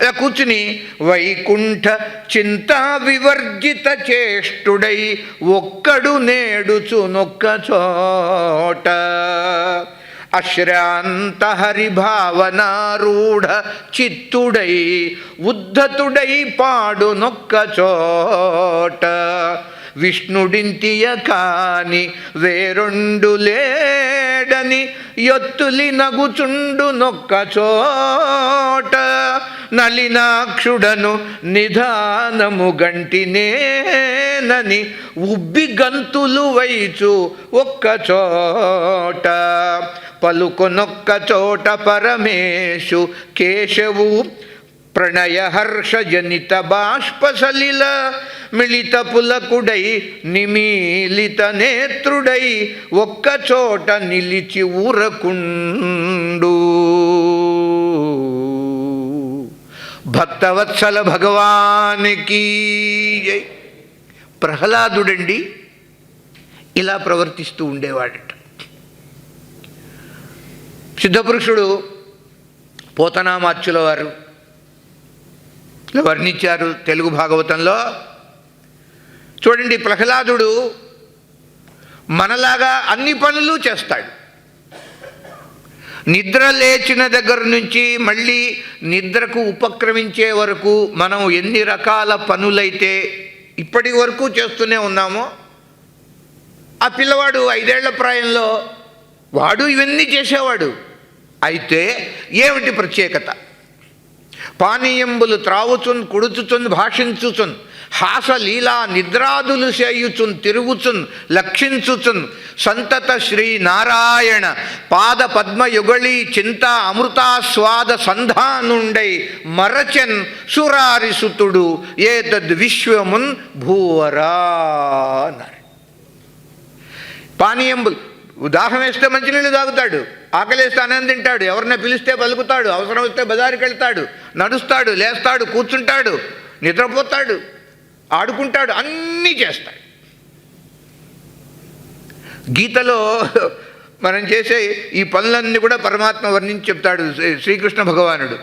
అలా కూర్చుని వైకుంఠ చింతా వివర్జిత చేష్టుడై ఒక్కడు నేడుచు నొక్క చోట. అశ్రాంత హరిభావనారూఢ చిత్తుడై ఉద్ధతుడై పాడు నొక్క చోట. విష్ణుడింతియ కాని వేరొండు లేడని ఎత్తులి నగుచుండు నొక్క చోట నలినాక్షుడను నిధానము గంటినేనని ఉబ్బి గంతులు వైచు ఒక్క చోట. పలుకొనొక్క చోట పరమేశు కేశవు ప్రణయ హర్షజనిత బాష్పసలిల మిళిత పులకుడై నిమీలిత నేత్రుడై ఒక్క చోట నిలిచి ఊరకుండు. భక్తవత్సల భగవానికి ప్రహ్లాదుడండి ఇలా ప్రవర్తిస్తూ ఉండేవాడట. సిద్ధపురుషుడు పోతనామాచ్యుల వారు వర్ణించారు తెలుగు భాగవతంలో. చూడండి ప్రహ్లాదుడు మనలాగా అన్ని పనులు చేస్తాడు. నిద్ర లేచిన దగ్గర నుంచి మళ్ళీ నిద్రకు ఉపక్రమించే వరకు మనం ఎన్ని రకాల పనులైతే ఇప్పటి వరకు చేస్తూనే ఉన్నామో ఆ పిల్లవాడు ఐదేళ్ళ ప్రాయంలో వాడు ఇవన్నీ చేసేవాడు. అయితే ఏమిటి ప్రత్యేకత? పానీయంబులు త్రావుచున్ కుడుచుచున్ భాషించుచున్ హాస లీలా నిద్రాదులు చేయుచున్ తిరుగుచున్ లక్షించుచున్ సంతత శ్రీ నారాయణ పాద పద్మయుగళి చింత అమృతాస్వాద సంధానుండై మరచన్ సురారిసుతుడు ఏతద్ విశ్వమున్ భూవరా అన్నారు పానీయంబులు దాహం వేస్తే మంచినీళ్ళు తాగుతాడు. ఆకలిస్తే అన్నం తింటాడు. ఎవరిని పిలిస్తే పలుకుతాడు. అవసరం వస్తే బజారుకి వెళ్తాడు. నడుస్తాడు లేస్తాడు కూర్చుంటాడు నిద్రపోతాడు ఆడుకుంటాడు అన్నీ చేస్తాడు. గీతలో మనం చేసే ఈ పనులన్నీ కూడా పరమాత్మ వర్ణించి చెప్తాడు శ్రీ- శ్రీకృష్ణ భగవానుడు.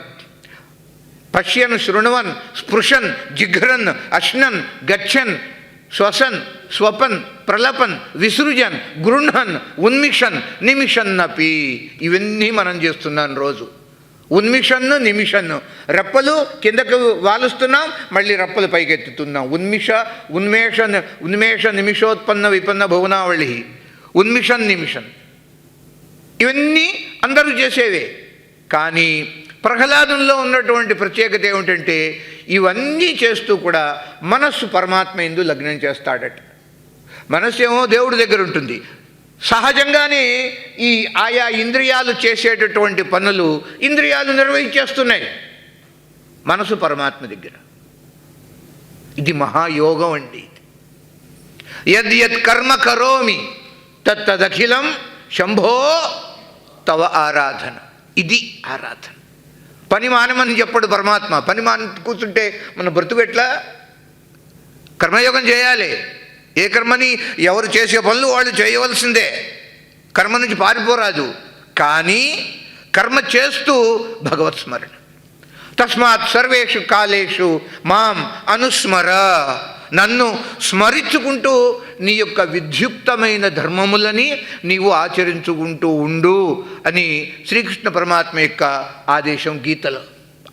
పశ్యన్ శృణవన్ స్పృశన్ జిఘ్రన్ అశ్నన్ గచ్చన్ శ్వసన్ స్వపన్ ప్రలపన్ విసృజన్ గృహన్ ఉన్మిషన్ నిమిషన్నపి. ఇవన్నీ మనం చేస్తున్నాం రోజు. ఉన్మిషన్ను నిమిషన్ను. రెప్పలు కిందకు వాలుస్తున్నాం మళ్ళీ రెప్పలు పైకెత్తుతున్నాం. ఉన్మిష ఉన్మేష ఉన్మేష నిమిషోత్పన్న విపన్న భువనావళి. ఉన్మిషన్ నిమిషన్. ఇవన్నీ అందరూ చేసేవే. కానీ ప్రహ్లాదంలో ఉన్నటువంటి ప్రత్యేకత ఏమిటంటే ఇవన్నీ చేస్తూ కూడా మనస్సు పరమాత్మ ఎందు లగ్నం చేస్తాడట. మనస్సు ఏమో దేవుడి దగ్గర ఉంటుంది. సహజంగానే ఈ ఆయా ఇంద్రియాలు చేసేటటువంటి పనులు ఇంద్రియాలు నిర్వహించేస్తున్నాయి. మనసు పరమాత్మ దగ్గర. ఇది మహాయోగం అండి యద్ కర్మ కరోమి తత్తదఖిలం శంభో తవ ఆరాధన. ఇది ఆరాధన. పని మానమని చెప్పడు పరమాత్మ. పని మాని కూర్చుంటే మన బ్రతుకు ఎట్లా? కర్మయోగం చేయాలి. ఏ కర్మని ఎవరు చేసే పనులు వాళ్ళు చేయవలసిందే. కర్మ నుంచి పారిపోరాదు. కానీ కర్మ చేస్తూ భగవత్ స్మరణ. తస్మాత్ సర్వేషు కాలేషు మాం అనుస్మర. నన్ను స్మరించుకుంటూ నీ యొక్క విద్యుక్తమైన ధర్మములని నీవు ఆచరించుకుంటూ ఉండు అని శ్రీకృష్ణ పరమాత్మ యొక్క ఆదేశం గీతలో.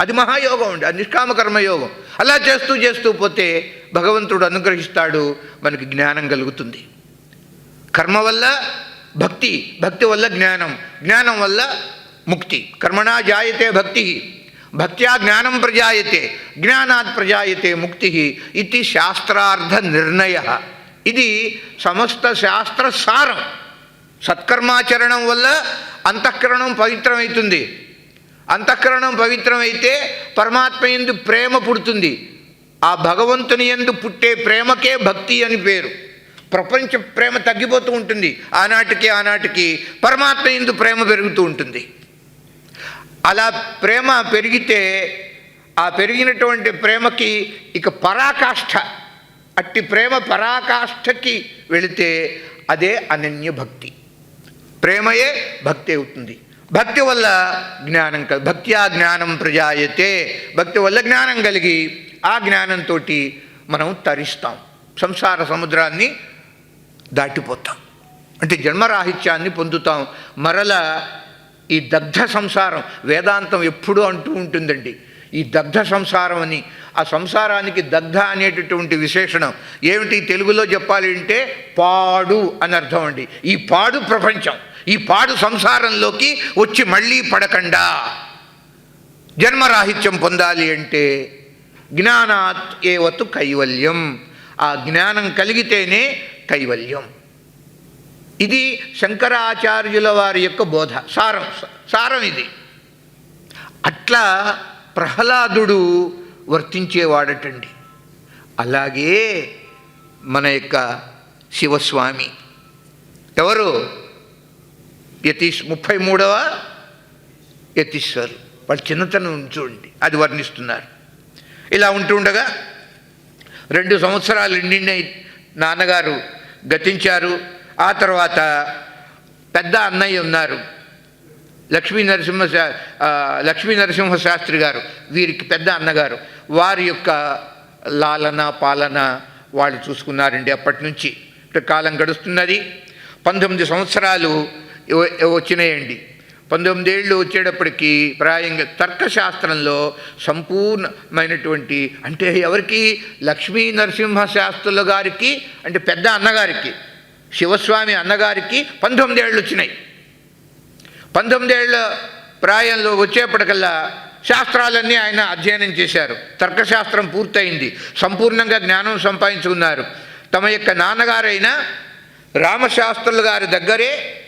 అది మహాయోగం అండి అది నిష్కామ కర్మయోగం. అలా చేస్తూ చేస్తూ పోతే భగవంతుడు అనుగ్రహిస్తాడు మనకి జ్ఞానం కలుగుతుంది. కర్మ వల్ల భక్తి భక్తి వల్ల జ్ఞానం జ్ఞానం వల్ల ముక్తి. కర్మణా జాయతే భక్తి. భక్త్యా జ్ఞానం ప్రజాయతే జ్ఞానాత్ ప్రజాయతే ముక్తి ఇది శాస్త్రార్థ నిర్ణయ. ఇది సమస్త శాస్త్ర సారం. సత్కర్మాచరణం వల్ల అంతఃకరణం పవిత్రమవుతుంది అంతఃకరణం పవిత్రమైతే పరమాత్మ ఎందు ప్రేమ పుడుతుంది. ఆ భగవంతుని ఎందు పుట్టే ప్రేమకే భక్తి అని పేరు. ప్రపంచ ప్రేమ తగ్గిపోతూ ఉంటుంది. ఆనాటికి ఆనాటికి పరమాత్మ ఎందు ప్రేమ పెరుగుతూ ఉంటుంది. అలా ప్రేమ పెరిగితే ఆ పెరిగినటువంటి ప్రేమకి ఇక పరాకాష్ఠ అట్టి ప్రేమ పరాకాష్ఠకి వెళితే అదే అనన్య భక్తి. ప్రేమయే భక్తి అవుతుంది. భక్తి వల్ల జ్ఞానం కల్ భక్త్యా జ్ఞానం ప్రజాయతే. భక్తి వల్ల జ్ఞానం కలిగి ఆ జ్ఞానంతో మనం తరిస్తాం. సంసార సముద్రాన్ని దాటిపోతాం. అంటే జన్మరాహిత్యాన్ని పొందుతాం. మరల ఈ దగ్ధ సంసారం వేదాంతం ఎప్పుడూ అంటూ ఉంటుందండి. ఈ దగ్ధ సంసారం అని ఆ సంసారానికి దగ్ధ అనేటటువంటి విశేషణం ఏమిటి తెలుగులో చెప్పాలి అంటే పాడు అని అర్థం అండి. ఈ పాడు ప్రపంచం ఈ పాడు సంసారంలోకి వచ్చి మళ్ళీ పడకుండా. జన్మరాహిత్యం పొందాలి అంటే జ్ఞానాత్ ఏవత్ కైవల్యం ఆ జ్ఞానం కలిగితేనే కైవల్యం. ఇది శంకరాచార్యుల వారి యొక్క బోధ. సారం సారం ఇది. అట్లా ప్రహ్లాదుడు వర్తించేవాడటండి. అలాగే మన యొక్క శివస్వామి. ఎవరు? యతీష్ ముప్పై మూడవ యతీశ్వరు వాళ్ళు చిన్నతనం చూడండి అది వర్ణిస్తున్నారు. ఇలా ఉంటుండగా రెండు సంవత్సరాలు నిండిన నాన్నగారు గతించారు. ఆ తర్వాత పెద్ద అన్నయ్య ఉన్నారు. లక్ష్మీ నరసింహ శా- లక్ష్మీ నరసింహ శాస్త్రి గారు వీరికి పెద్ద అన్నగారు. వారి యొక్క లాలన పాలన వాళ్ళు చూసుకున్నారండి అప్పటి నుంచి కాలం గడుస్తున్నది. పంతొమ్మిది సంవత్సరాలు వచ్చినాయండి. పంతొమ్మిది ఏళ్ళు వచ్చేటప్పటికి ప్రాయంగా తర్కశాస్త్రంలో సంపూర్ణమైనటువంటి అంటే ఎవరికి? లక్ష్మీ నరసింహ శాస్త్రుల గారికి అంటే పెద్ద అన్నగారికి. శివస్వామి అన్నగారికి పంతొమ్మిది ఏళ్ళు వచ్చినాయి. పంతొమ్మిదేళ్ళ ప్రాయంలో వచ్చేప్పటికల్లా శాస్త్రాలన్నీ ఆయన అధ్యయనం చేశారు. తర్కశాస్త్రం పూర్తయింది. సంపూర్ణంగా జ్ఞానం సంపాదించుకున్నారు. తమ యొక్క నాన్నగారైన రామశాస్త్రులు గారి దగ్గరే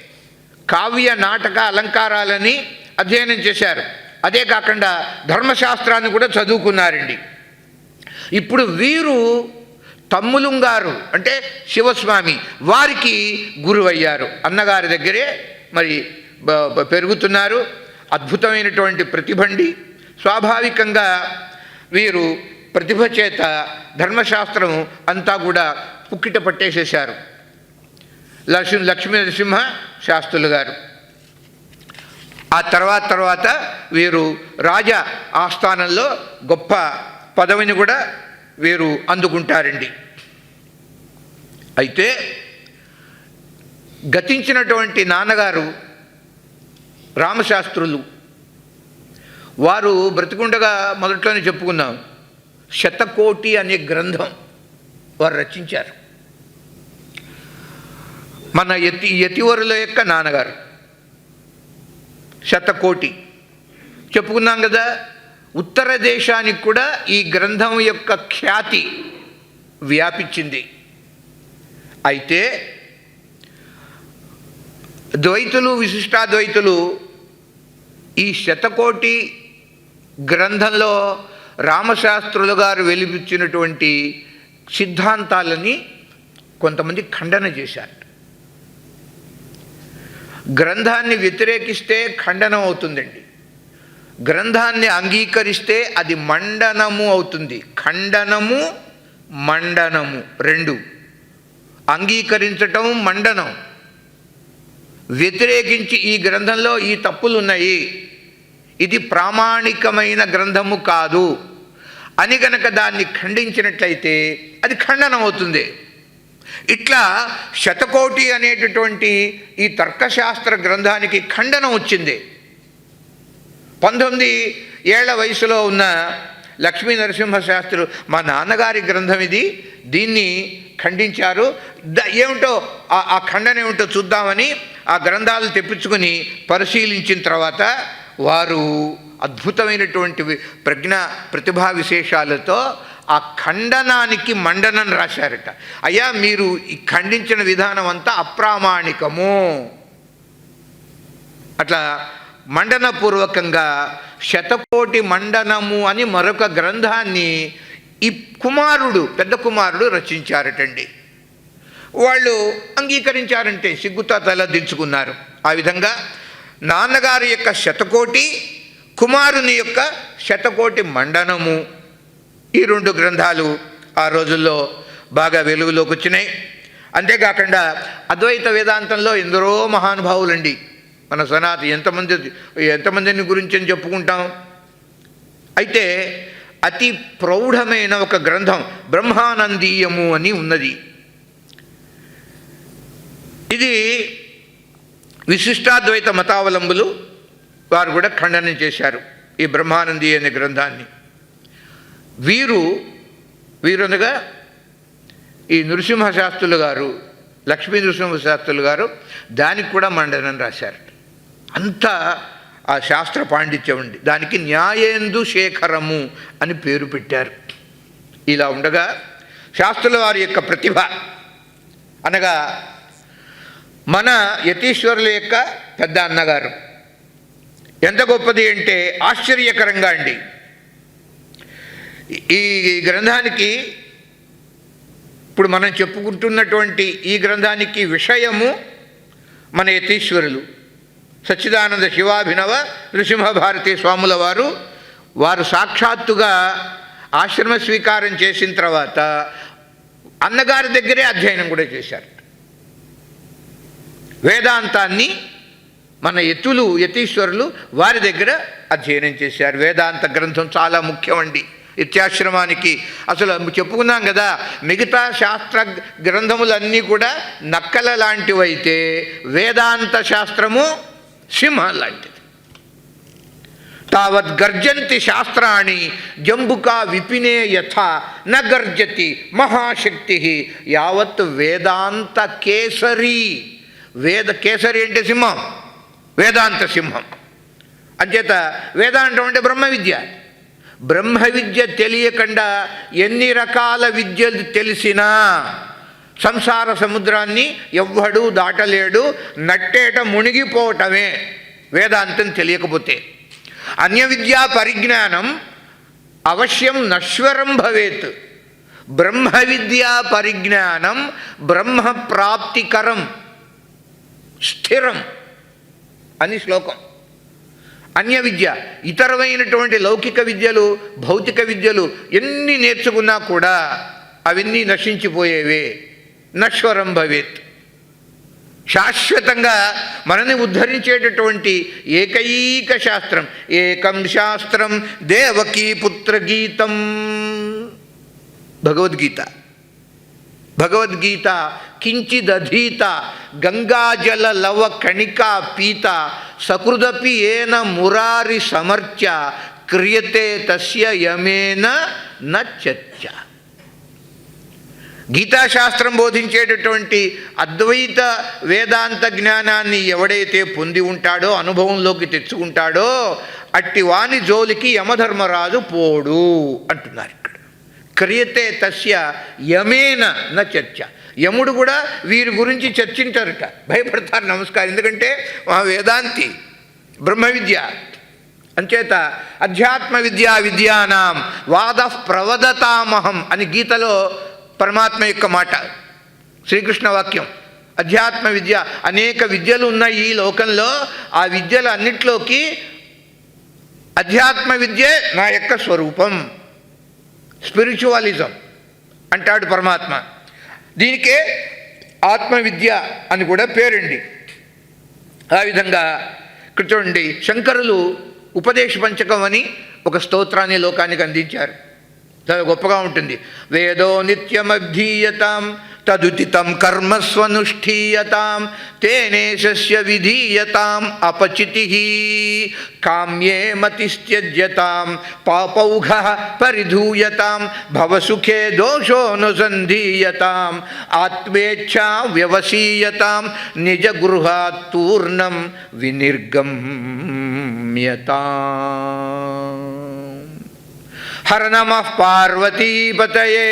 కావ్య నాటక అలంకారాలని అధ్యయనం చేశారు. అదే కాకుండా ధర్మశాస్త్రాన్ని కూడా చదువుకున్నారండి. ఇప్పుడు వీరు తమ్ములుంగారు అంటే శివస్వామి వారికి గురువయ్యారు. అన్నగారి దగ్గరే మరి పెరుగుతున్నారు. అద్భుతమైనటువంటి ప్రతిభండి. స్వాభావికంగా వీరు ప్రతిభ చేత ధర్మశాస్త్రం అంతా కూడా పుక్కిట పట్టేసేశారు. లక్ష్మి లక్ష్మీ నరసింహ శాస్త్రులు గారు. ఆ తర్వాత తర్వాత వీరు రాజ ఆస్థానంలో గొప్ప పదవిని కూడా వీరు అందుకుంటారండి. అయితే గతించినటువంటి నాన్నగారు రామశాస్త్రులు వారు బ్రతికుండగా మొదట్లోనే చెప్పుకున్నాం శతకోటి అనే గ్రంథం వారు రచించారు. మన యతి యతివరుల యొక్క నాన్నగారు శతకోటి. చెప్పుకున్నాం కదా ఉత్తర దేశానికి కూడా ఈ గ్రంథం యొక్క ఖ్యాతి వ్యాపించింది. అయితే ద్వైతులు విశిష్టాద్వైతులు ఈ శతకోటి గ్రంథంలో రామశాస్త్రులు గారు వెలిపించినటువంటి సిద్ధాంతాలని కొంతమంది ఖండన చేశారు. గ్రంథాన్ని వ్యతిరేకిస్తే ఖండనం అవుతుందండి. గ్రంథాన్ని అంగీకరిస్తే అది మండనము అవుతుంది. ఖండనము మండనము. రెండు. అంగీకరించటం మండనం. వ్యతిరేకించి ఈ గ్రంథంలో ఈ తప్పులు ఉన్నాయి ఇది ప్రామాణికమైన గ్రంథము కాదు. అని గనక దాన్ని ఖండించినట్లయితే అది ఖండనం అవుతుంది. ఇట్లా శతకోటి అనేటటువంటి ఈ తర్కశాస్త్ర గ్రంథానికి ఖండనం వచ్చింది. పంతొమ్మిది ఏళ్ళ వయసులో ఉన్న లక్ష్మీ నరసింహశాస్త్రి మా నాన్నగారి గ్రంథం ఇది. దీన్ని ఖండించారు. ద- ఏమిటో ఆ- ఆ ఖండన ఏమిటో చూద్దామని ఆ గ్రంథాలు తెప్పించుకుని పరిశీలించిన తర్వాత వారు అద్భుతమైనటువంటి ప్రజ్ఞ ప్రతిభా విశేషాలతో ఆ ఖండనానికి మండనం రాశారట. అయ్యా మీరు ఈ ఖండించిన విధానం అంతా అప్రామాణికము. అట్లా మండనపూర్వకంగా శతకోటి మండనము అని మరొక గ్రంథాన్ని ఈ కుమారుడు పెద్ద కుమారుడు రచించారటండి. వాళ్ళు అంగీకరించారంటే సిగ్గుతో తలదించుకున్నారు ఆ విధంగా నాన్నగారి యొక్క శతకోటి కుమారుని యొక్క శతకోటి మండనము ఈ రెండు గ్రంథాలు ఆ రోజుల్లో బాగా వెలుగులోకి వచ్చినాయి అంతేకాకుండా అద్వైత వేదాంతంలో ఎందరో మహానుభావులండి. మన సనాతి ఎంతమంది ఎంతమందిని గురించి అని చెప్పుకుంటాం? అయితే అతి ప్రౌఢమైన ఒక గ్రంథం బ్రహ్మానందీయము అని ఉన్నది. ఇది విశిష్టాద్వైత మతావలంబులు వారు కూడా ఖండనం చేశారు ఈ బ్రహ్మానంది అనే గ్రంథాన్ని. వీరు వీరనగా ఈ నృసింహ శాస్త్రులు గారు లక్ష్మీ నృసింహ శాస్త్రులు గారు దానికి కూడా మండనం రాశారు. అంత ఆ శాస్త్ర పాండిత్యం ఉంది దానికి న్యాయేందు శేఖరము అని పేరు పెట్టారు. ఇలా ఉండగా శాస్త్రుల వారి యొక్క ప్రతిభ అనగా మన యతీశ్వరుల యొక్క పెద్ద అన్నగారు. ఎంత గొప్పది అంటే ఆశ్చర్యకరంగా అండి. ఈ గ్రంథానికి ఇప్పుడు మనం చెప్పుకుంటున్నటువంటి ఈ గ్రంథానికి విషయము మన యతీశ్వరులు. సచ్చిదానంద శివాభినవ నృసింహభారతి స్వాముల వారు వారు సాక్షాత్తుగా ఆశ్రమ స్వీకారం చేసిన తర్వాత అన్నగారి దగ్గరే అధ్యయనం కూడా చేశారు. వేదాంతాన్ని మన ఎత్తులు యతీశ్వరులు వారి దగ్గర అధ్యయనం చేశారు. వేదాంత గ్రంథం చాలా ముఖ్యమండి. నిత్యాశ్రమానికి అసలు చెప్పుకున్నాం కదా మిగతా శాస్త్ర గ్రంథములన్నీ కూడా నక్కల లాంటివైతే వేదాంత శాస్త్రము సింహ లాంటిది. తావత్ గర్జంతి శాస్త్రాన్ని జంబుకా విపినే యథ న గర్జతి మహాశక్తి. యావత్ వేదాంత కేసరి. వేద కేసరి అంటే సింహం. వేదాంత సింహం. అంచేత వేదాంతం అంటే బ్రహ్మ విద్య. బ్రహ్మ విద్య తెలియకుండా ఎన్ని రకాల విద్యలు తెలిసినా సంసార సముద్రాన్ని ఎవ్వడూ దాటలేడు నట్టేట మునిగిపోవటమే వేదాంతం తెలియకపోతే. అన్య విద్యా పరిజ్ఞానం అవశ్యం నశ్వరం భవేత్. బ్రహ్మ విద్యా పరిజ్ఞానం బ్రహ్మ ప్రాప్తికరం స్థిరం అని శ్లోకం. అన్య విద్య ఇతరమైనటువంటి లౌకిక విద్యలు భౌతిక విద్యలు ఎన్ని నేర్చుకున్నా కూడా అవన్నీ నశించిపోయేవే. నశ్వరం భవేత్. శాశ్వతంగా మనని ఉద్ధరించేటటువంటి ఏకైక శాస్త్రం ఏకం శాస్త్రం దేవకీ పుత్ర గీతం. భగవద్గీత. భగవద్గీత కించిదధీత గంగాజల లవ కణికా పీత సకృదపి ఏన మురారి సమర్చ క్రియతే తస్య యమేన నచ్చ గీతాశాస్త్రం బోధించేటటువంటి అద్వైత వేదాంత జ్ఞానాన్ని ఎవడైతే పొంది ఉంటాడో అనుభవంలోకి తెచ్చుకుంటాడో అట్టి వాని జోలికి యమధర్మరాజు పోడు అంటున్నారు ఇక్కడ. క్రియతే తస్య యమేన న చర్చ. యముడు కూడా వీరి గురించి చర్చించారట. భయపడతారు నమస్కారం. ఎందుకంటే మా వేదాంతి బ్రహ్మ విద్య అంచేత అధ్యాత్మ విద్యా విద్యానాం వాద ప్రవదతామహం అని గీతలో పరమాత్మ యొక్క మాట. శ్రీకృష్ణ వాక్యం. అధ్యాత్మ విద్య. అనేక విద్యలు ఉన్నాయి ఈ లోకంలో. ఆ విద్యలు అన్నిట్లోకి అధ్యాత్మ విద్యే నా యొక్క స్వరూపం. స్పిరిచువలిజం అంటాడు పరమాత్మ. దీనికే ఆత్మవిద్య అని కూడా పేరండి. ఆ విధంగా ఇక్కడ చూడండి శంకరులు ఉపదేశ పంచకం అని ఒక స్తోత్రాన్ని లోకానికి అందించారు. చాలా గొప్పగా ఉంటుంది. వేదో నిత్యమధీయతాం తదుతితం కర్మస్వనుష్ఠీయతాం తేనే తేనేశస్య విధీయతాం అపచితి కామ్యే మతిస్త్యజ్యతాం పాపౌఘ పరిధూయతాం భవసుఖే దోషోనుసంధీయతాం ఆత్మేచ్ఛా వ్యవసీయతాం నిజ గృహాత్తూర్ణం వినిర్గమ్యతాం. హర నమ పార్వతీపతయే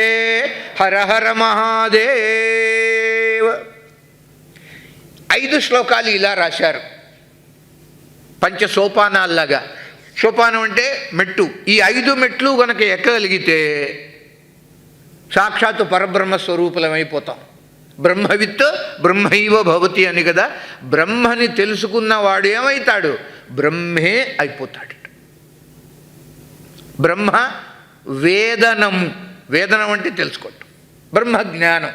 హర హర మహాదేవ ఐదు శ్లోకాలు ఇలా రాశారు. పంచ సోపానాల్లాగా సోపానం అంటే మెట్టు. ఈ ఐదు మెట్లు కనుక ఎక్కగలిగితే సాక్షాత్తు పరబ్రహ్మ స్వరూపులమైపోతాం బ్రహ్మవిత్ బ్రహ్మైవ భవతి అని కదా. బ్రహ్మని తెలుసుకున్నవాడు ఏమవుతాడు బ్రహ్మే అయిపోతాడు. బ్రహ్మ వేదనము వేదనం అంటే తెలుసుకోవటం. బ్రహ్మ జ్ఞానం.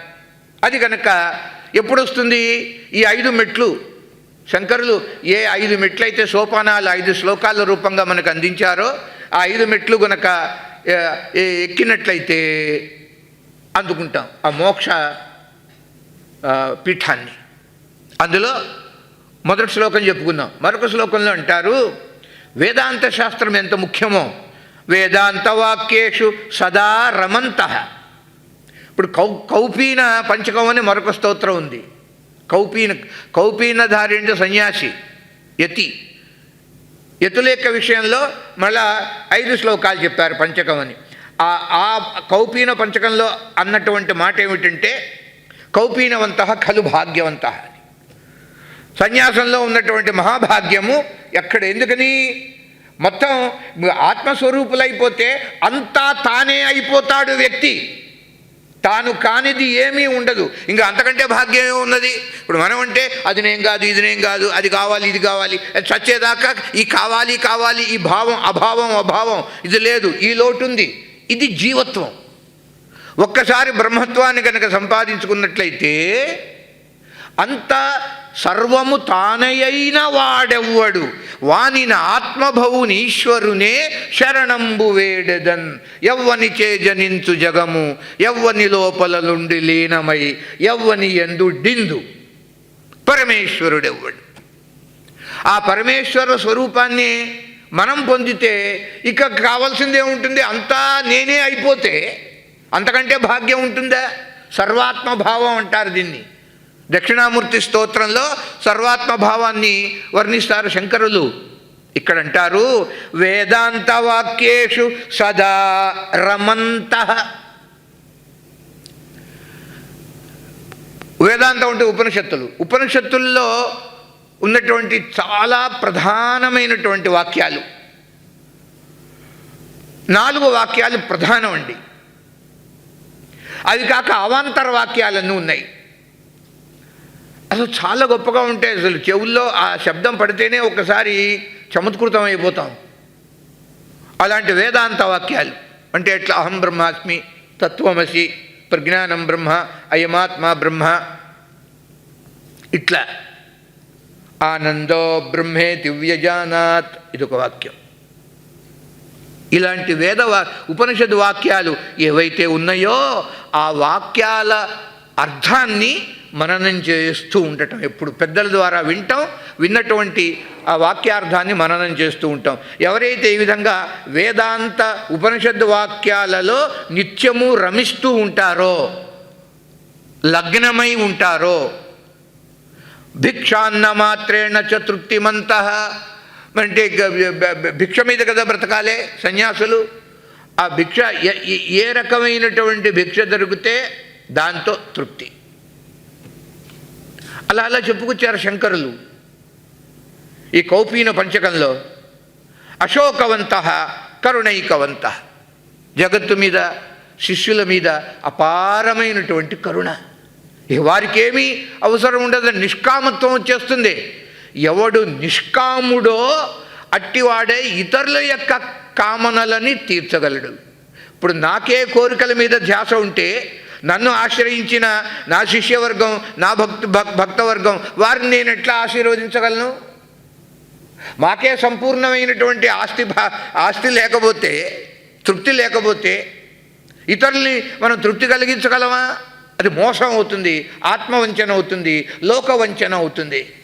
అది కనుక ఎప్పుడు వస్తుంది ఈ ఐదు మెట్లు శంకరులు ఏ ఐదు మెట్లయితే సోపానాలు ఐదు శ్లోకాల రూపంగా మనకు అందించారో ఆ ఐదు మెట్లు గనక ఏ, ఎక్కినట్లయితే అందుకుంటాం ఆ మోక్ష పీఠాన్ని. అందులో మొదటి శ్లోకం చెప్పుకుందాం. మరొక శ్లోకంలో అంటారు వేదాంత శాస్త్రం ఎంత ముఖ్యమో? వేదాంతవాక్యేషు సదా రమంత. ఇప్పుడు కౌ కౌపీన పంచకం అని మరొక స్తోత్రం ఉంది. కౌపీన కౌపీనధారించ సన్యాసి యతి. యతుల యొక్క విషయంలో మళ్ళా ఐదు శ్లోకాలు చెప్పారు పంచకం అని. ఆ ఆ కౌపీన పంచకంలో అన్నటువంటి మాట ఏమిటంటే కౌపీనవంత ఖలు భాగ్యవంత అని. సన్యాసంలో ఉన్నటువంటి మహాభాగ్యము ఎక్కడ? ఎందుకని? మొత్తం ఆత్మస్వరూపులైపోతే అంతా తానే అయిపోతాడు వ్యక్తి. తాను కానిది ఏమీ ఉండదు. ఇంకా అంతకంటే భాగ్యమే ఉన్నది. ఇప్పుడు మనం అంటే అది నేను కాదు ఇది నేను కాదు అది కావాలి ఇది కావాలి అది చచ్చేదాకా ఈ కావాలి కావాలి ఈ భావం అభావం అభావం ఇది లేదు ఈ లోటు ఉంది ఇది జీవత్వం. ఒక్కసారి బ్రహ్మత్వాన్ని కనుక సంపాదించుకున్నట్లయితే అంత సర్వము తానయైన వాడెవ్వడు. వానిన ఆత్మభవుని ఈశ్వరునే శరణంబు వేడెదన్. ఎవ్వని చేజనించు జగము ఎవ్వని లోపలలుండి లీనమై ఎవ్వని ఎందు డిందు పరమేశ్వరుడెవ్వడు. ఆ పరమేశ్వర స్వరూపాన్ని మనం పొందితే ఇక కావాల్సిందే ఉంటుంది. అంతా నేనే అయిపోతే అంతకంటే భాగ్యం ఉంటుందా? సర్వాత్మ భావం అంటారు దీన్ని. దక్షిణామూర్తి స్తోత్రంలో సర్వాత్మ భావాన్ని వర్ణిస్తారు శంకరులు. ఇక్కడ అంటారు వేదాంత వాక్యేషు సదా రమంత. వేదాంతం అంటే ఉపనిషత్తులు. ఉపనిషత్తుల్లో ఉన్నటువంటి చాలా ప్రధానమైనటువంటి వాక్యాలు. నాలుగు వాక్యాలు ప్రధానం అండి అవి కాక అవాంతర వాక్యాలన్నీ ఉన్నాయి. అసలు చాలా గొప్పగా ఉంటాయి అసలు చెవుల్లో ఆ శబ్దం పడితేనే ఒకసారి చమత్కృతం అయిపోతాం. అలాంటి వేదాంత వాక్యాలు అంటే ఎట్లా? అహం బ్రహ్మాస్మి తత్వమసి ప్రజ్ఞానం బ్రహ్మ అయమాత్మ బ్రహ్మ. ఇట్లా. ఆనందో బ్రహ్మే దివ్యజానాత్. ఇదొక వాక్యం. ఇలాంటి వేద వా ఉపనిషద్ వాక్యాలు ఏవైతే ఉన్నాయో ఆ వాక్యాల అర్థాన్ని మననం చేస్తూ ఉండటం. ఎప్పుడు పెద్దల ద్వారా వింటాం విన్నటువంటి ఆ వాక్యార్థాన్ని మననం చేస్తూ ఉంటాం. ఎవరైతే ఈ విధంగా వేదాంత ఉపనిషద్ వాక్యాలలో నిత్యము రమిస్తూ ఉంటారో లగ్నమై ఉంటారో భిక్షాన్న మాత్రేణ చ అంటే భిక్ష మీద కదా బ్రతకాలే సన్యాసులు? ఆ భిక్ష ఏ- ఏ- ఏ రకమైనటువంటి భిక్ష దొరికితే దాంతో తృప్తి. అలా అలా చెప్పుకొచ్చారు శంకరులు. ఈ కౌపీన పంచకంలో అశోకవంత కరుణైకవంత. జగత్తు మీద శిష్యుల మీద అపారమైనటువంటి కరుణ. ఇక వారికేమీ అవసరం ఉండదు నిష్కామత్వం వచ్చేస్తుంది. ఎవడు నిష్కాముడో అట్టివాడే ఇతరుల యొక్క కామనలని తీర్చగలడు. ఇప్పుడు నాకే కోరికల మీద ధ్యాస ఉంటే నన్ను ఆశ్రయించిన నా శిష్యవర్గం నా భక్తు భక్ భక్తవర్గం వారిని నేను ఎట్లా ఆశీర్వదించగలను? మాకే సంపూర్ణమైనటువంటి ఆస్తి భా ఆస్తి లేకపోతే తృప్తి లేకపోతే ఇతరుల్ని మనం తృప్తి కలిగించగలమా? అది మోసం అవుతుంది ఆత్మవంచన అవుతుంది లోకవంచన అవుతుంది.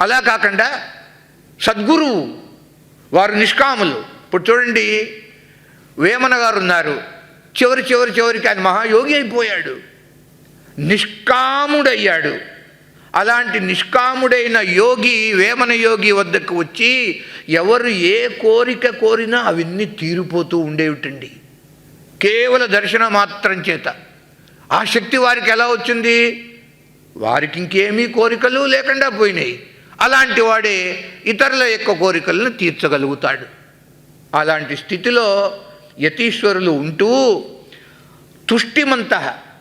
అలా కాకుండా సద్గురువు వారు నిష్కాములు. ఇప్పుడు చూడండి వేమన గారు ఉన్నారు. చివరి చివరి చివరికి ఆయన మహాయోగి అయిపోయాడు. నిష్కాముడయ్యాడు. అలాంటి నిష్కాముడైన యోగి వేమన యోగి వద్దకు వచ్చి ఎవరు ఏ కోరిక కోరినా అవన్నీ తీరిపోతూ ఉండేవిటండి. కేవల దర్శన మాత్రం చేత. ఆ శక్తి వారికి ఎలా వచ్చింది? వారికి ఇంకేమీ కోరికలు లేకుండా పోయినాయి. అలాంటి వాడే ఇతరుల యొక్క కోరికలను తీర్చగలుగుతాడు. అలాంటి స్థితిలో యతీశ్వరులు ఉంటూ తుష్టిమంత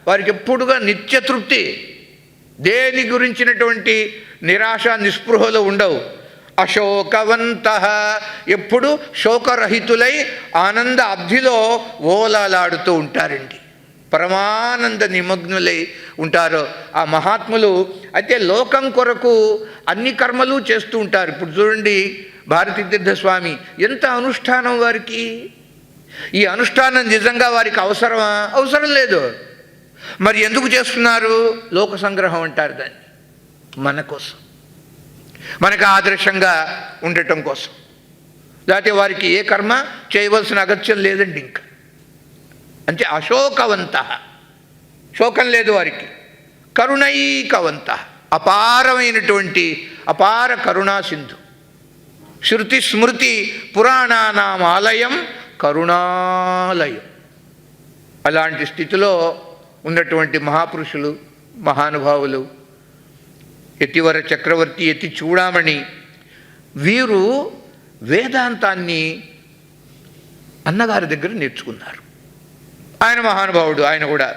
వారికి ఎప్పుడుగా నిత్య తృప్తి దేని గురించినటువంటి నిరాశ నిస్పృహలు ఉండవు. అశోకవంత ఎప్పుడు శోకరహితులై ఆనంద అబ్ధిలో ఓలాలాడుతూ ఉంటారండి. పరమానంద నిమగ్నులై ఉంటారో ఆ మహాత్ములు. అయితే లోకం కొరకు అన్ని కర్మలు చేస్తూ ఉంటారు. ఇప్పుడు చూడండి భారతీ తీర్థ స్వామి ఎంత అనుష్ఠానం వారికి? ఈ అనుష్ఠానం నిజంగా వారికి అవసరమా? అవసరం లేదు. మరి ఎందుకు చేస్తున్నారు? లోక సంగ్రహం అంటారు దాన్ని. మన కోసం. మనకు ఆదర్శంగా ఉండటం కోసం. లేకపోతే వారికి ఏ కర్మ? చేయవలసిన అగత్యం లేదండి ఇంకా. అంటే అశోకవంత. శోకం లేదు వారికి. కరుణైకవంత. అపారమైనటువంటి అపార కరుణా సింధు. శృతి స్మృతి పురాణానామాలయం కరుణాలయం. అలాంటి స్థితిలో ఉన్నటువంటి మహాపురుషులు మహానుభావులు ఎతివర చక్రవర్తి ఎతి చూడామణి వీరు వేదాంతాన్ని అన్నగారి దగ్గర నేర్చుకున్నారు. ఆయన మహానుభావుడు ఆయన కూడా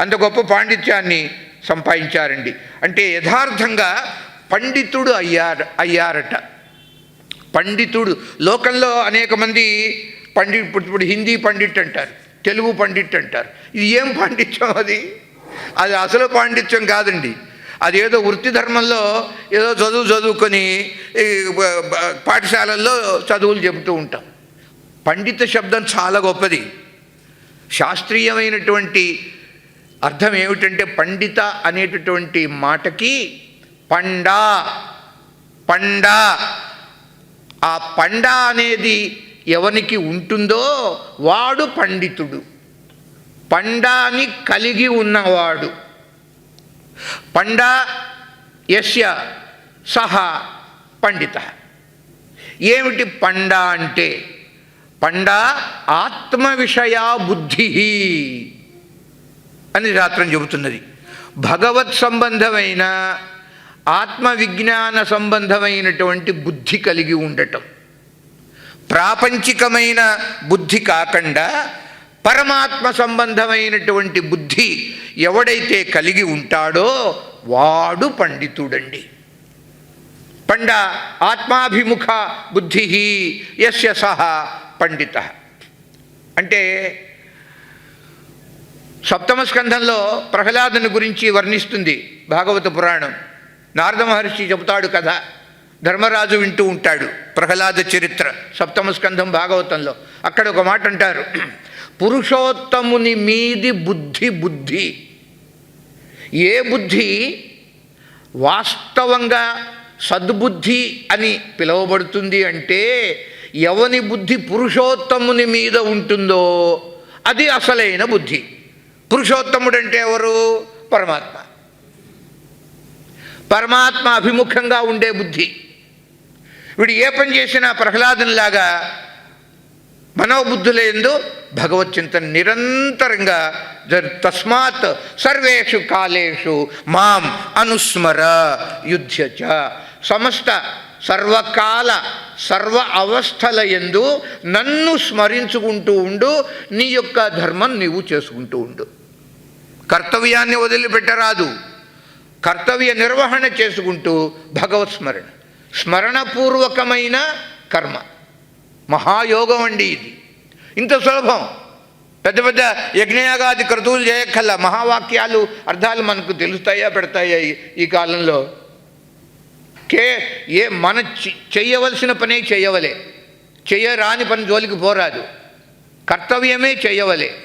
అంత గొప్ప పాండిత్యాన్ని సంపాదించారండి. అంటే యథార్థంగా పండితుడు అయ్యారు అయ్యారట. పండితుడు లోకంలో అనేక మంది పండిట్ ఇప్పుడు ఇప్పుడు హిందీ పండిట్ అంటారు తెలుగు పండిట్ అంటారు. ఇది ఏం పాండిత్యం అది? అది అసలు పాండిత్యం కాదండి. అదేదో వృత్తి ధర్మంలో ఏదో చదువు చదువుకొని పాఠశాలల్లో చదువులు చెబుతూ ఉంటాం. పండిత శబ్దం చాలా గొప్పది. శాస్త్రీయమైనటువంటి అర్థం ఏమిటంటే పండిత అనేటటువంటి మాటకి పండా పండా. ఆ పండ అనేది ఎవనికి ఉంటుందో వాడు పండితుడు. పండాని కలిగి ఉన్నవాడు. పండ యస్య సహ పండిత. ఏమిటి పండ అంటే? పండ ఆత్మ విషయ బుద్ధి అని శాస్త్రం చెబుతున్నది. భగవత్ సంబంధమైన ఆత్మ విజ్ఞాన సంబంధమైనటువంటి బుద్ధి కలిగి ఉండటం. ప్రాపంచికమైన బుద్ధి కాకుండా పరమాత్మ సంబంధమైనటువంటి బుద్ధి ఎవడైతే కలిగి ఉంటాడో వాడు పండితుడండి. పండ ఆత్మాభిముఖ బుద్ధి యస్య సహ పండిత. అంటే సప్తమ స్కంధంలో ప్రహ్లాదుని గురించి వర్ణిస్తుంది భాగవత పురాణం. నారద మహర్షి చెబుతాడు కథ. ధర్మరాజు వింటూ ఉంటాడు ప్రహ్లాద చరిత్ర సప్తమస్కంధం భాగవతంలో. అక్కడ ఒక మాట అంటారు పురుషోత్తముని మీది బుద్ధి బుద్ధి. ఏ బుద్ధి? వాస్తవంగా సద్బుద్ధి అని పిలువబడుతుంది అంటే ఎవని బుద్ధి పురుషోత్తముని మీద ఉంటుందో అది అసలైన బుద్ధి. పురుషోత్తముడు అంటే ఎవరు? పరమాత్మ. పరమాత్మ అభిముఖంగా ఉండే బుద్ధి. వీడు ఏ పని చేసినా ప్రహ్లాదంలాగా మనోబుద్ధులందు భగవత్ చింతన నిరంతరంగా తస్మాత్ సర్వేషు కాలేషు మాం అనుస్మర యుధ్య చ. సమస్త సర్వకాల సర్వ అవస్థల ఎందు నన్ను స్మరించుకుంటూ ఉండు నీ యొక్క ధర్మం నీవు చేసుకుంటూ ఉండు. కర్తవ్యాన్ని వదిలిపెట్టరాదు. కర్తవ్య నిర్వహణ చేసుకుంటూ భగవత్ స్మరణ. స్మరణపూర్వకమైన కర్మ. మహాయోగం అండి ఇది. ఇంత సులభం. పెద్ద పెద్ద యజ్ఞయాగాది క్రతువులు చేయక్కల్లా మహావాక్యాలు అర్థాలు మనకు తెలుస్తాయా పెడతాయా ఈ- కాలంలో? కే ఏ మన చేయవలసిన చెయ్యవలసిన పనే చేయవలే. చెయ్యరాని పని జోలికి పోరాదు. కర్తవ్యమే చేయవలే.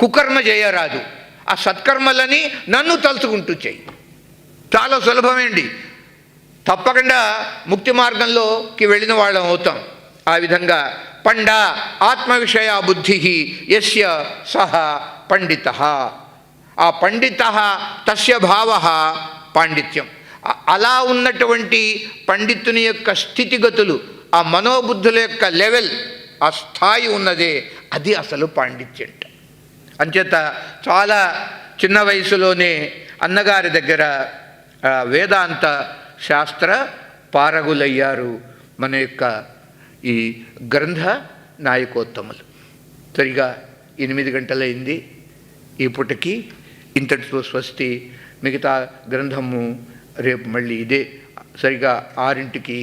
కుకర్మ చేయరాదు. ఆ సత్కర్మలని నన్ను తలుచుకుంటూ చెయ్యి. చాలా సులభమేండి. తప్పకుండా ముక్తి మార్గంలోకి వెళ్ళిన వాళ్ళం అవుతాం. ఆ విధంగా పండ ఆత్మ విషయ బుద్ధి యస్య సహ పండిత. ఆ పండిత తస్య భావ పాండిత్యం. అలా ఉన్నటువంటి పండితుని యొక్క స్థితిగతులు ఆ మనోబుద్ధుల యొక్క లెవెల్ ఆ స్థాయి ఉన్నదే అది అసలు పాండిత్యం అంచేత చాలా చిన్న వయసులోనే అన్నగారి దగ్గర వేదాంత శాస్త్ర పారగులయ్యారు మన యొక్క ఈ గ్రంథ నాయకోత్తములు. సరిగా ఎనిమిది గంటలైంది. ఈ పూటకి ఇంతటితో స్వస్తి. మిగతా గ్రంథము రేపు మళ్ళీ ఇదే. సరిగా ఆరింటికి